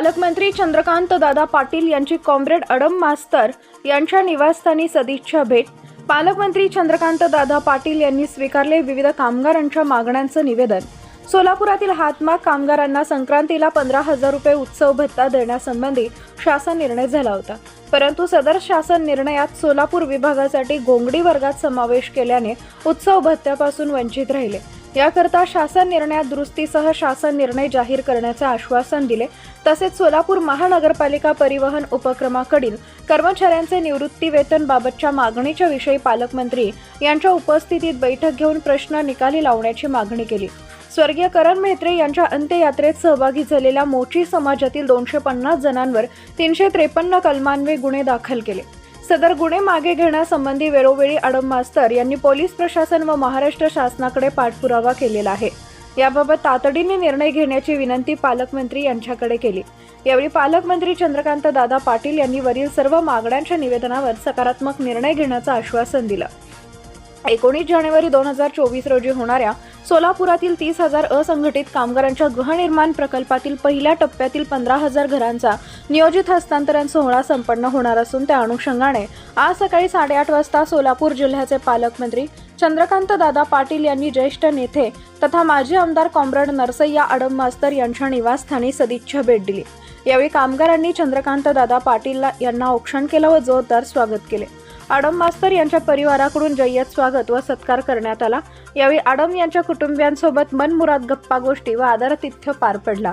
पालकमंत्री चंद्रकांत दादा पाटील यांची कॉम्रेड अडम मास्तर यांच्या निवासस्थानी सदिच्छा भेट. पालकमंत्री चंद्रकांत दादा पाटील यांनी स्वीकारले विविध कामगारांच्या मागण्यांचं निवेदन. सोलापुरातील हातमाग कामगारांना संक्रांतीला पंधरा हजार रुपये उत्सव भत्ता देण्यासंबंधी शासन निर्णय झाला होता. परंतु सदर शासन निर्णयात सोलापूर विभागासाठी गोंगडी वर्गात समावेश केल्याने उत्सव भत्त्यापासून वंचित राहिले. याकरता शासन निर्णयात दुरुस्तीसह शासन निर्णय जाहीर करण्याचे आश्वासन दिले. तसेच सोलापूर महानगरपालिका परिवहन उपक्रमाकडील कर्मचाऱ्यांचे निवृत्ती वेतन बाबतच्या मागणीच्या विषयी पालकमंत्री यांच्या उपस्थितीत बैठक घेऊन प्रश्न निकाली लावण्याची मागणी केली. स्वर्गीय करण मेहत्रे यांच्या अंत्ययात्रेत सहभागी झालेल्या मोची समाजातील दोनशे पन्नास जणांवर तीनशे त्रेपन्न कलमान्वे गुन्हे दाखल केले. सदर गुन्हे मागे घेण्यासंबंधी वेळोवेळी अडम मास्तर यांनी पोलीस प्रशासन व महाराष्ट्र शासनाकडे पाठपुरावा केलेला आहे. याबाबत तातडीने निर्णय घेण्याची विनंती पालकमंत्री यांच्याकडे केली. यावेळी पालकमंत्री चंद्रकांत दादा पाटील यांनी वरील सर्व मागण्यांच्या निवेदनावर सकारात्मक निर्णय घेण्याचं आश्वासन दिलं. एकोणीस जानेवारी दोन हजार चोवीस रोजी होणाऱ्या सोलापुरातील तीस हजार असंघटित कामगारांच्या गृहनिर्माण प्रकल्पातील पहिल्या टप्प्यातील पंधरा हजार घरांचा नियोजित हस्तांतरण सोहळा संपन्न होणार असून त्या अनुषंगाने आज सकाळी साडेआठ वाजता सोलापूर जिल्ह्याचे पालकमंत्री चंद्रकांत दादा पाटील यांनी ज्येष्ठ नेते तथा माजी आमदार कॉम्रेड नरसय्या अडम मास्तर यांच्या निवासस्थानी सदिच्छा भेट दिली. यावेळी कामगारांनी चंद्रकांत दादा पाटील यांना औक्षण केलं व जोरदार स्वागत केले. आडम मास्तर यांच्या परिवाराकडून जय्यत स्वागत व सत्कार करण्यात आला. यावेळी आडम यांच्या कुटुंबियांसोबत मनमुराद गप्पा गोष्टी व आदरातिथ्य पार पडला.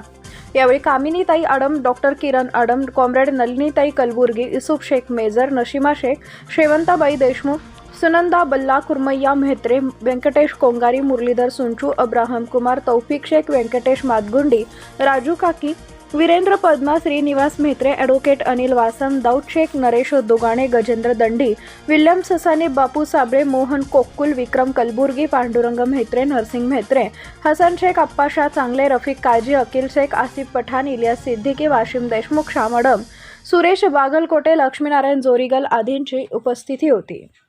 यावेळी कामिनीताई Adam doctor Kiran Adam comrade Nalinitai Kalburgi Yusuf Shaikh major Nashima Shaikh Shevantabai Deshmukh Sunanda Balla Kurmayya Mhetre Venkatesh Kongari Muralidhar Sunchu Abraham Kumar Taufiq Shaikh Venkatesh Matgundi Raju Kaki Virendra Padma Shrinivas Mhetre advocate Anil Vasam Daud Shaikh Naresh Dogane Gajendra Dandi William Sasane Bapu Sable Mohan Kokkul Vikram Kalburgi Pandurang Mhetre Narsing Mhetre Hasan Shaikh Appashah Changle Rafiq Kazi Akil Shaikh Asif Pathan Ilyas Siddiqui Washim Deshmukh शामडम Suresh Bagalkote Laxminarayan जोरीगल आदींची उपस्थिती होती.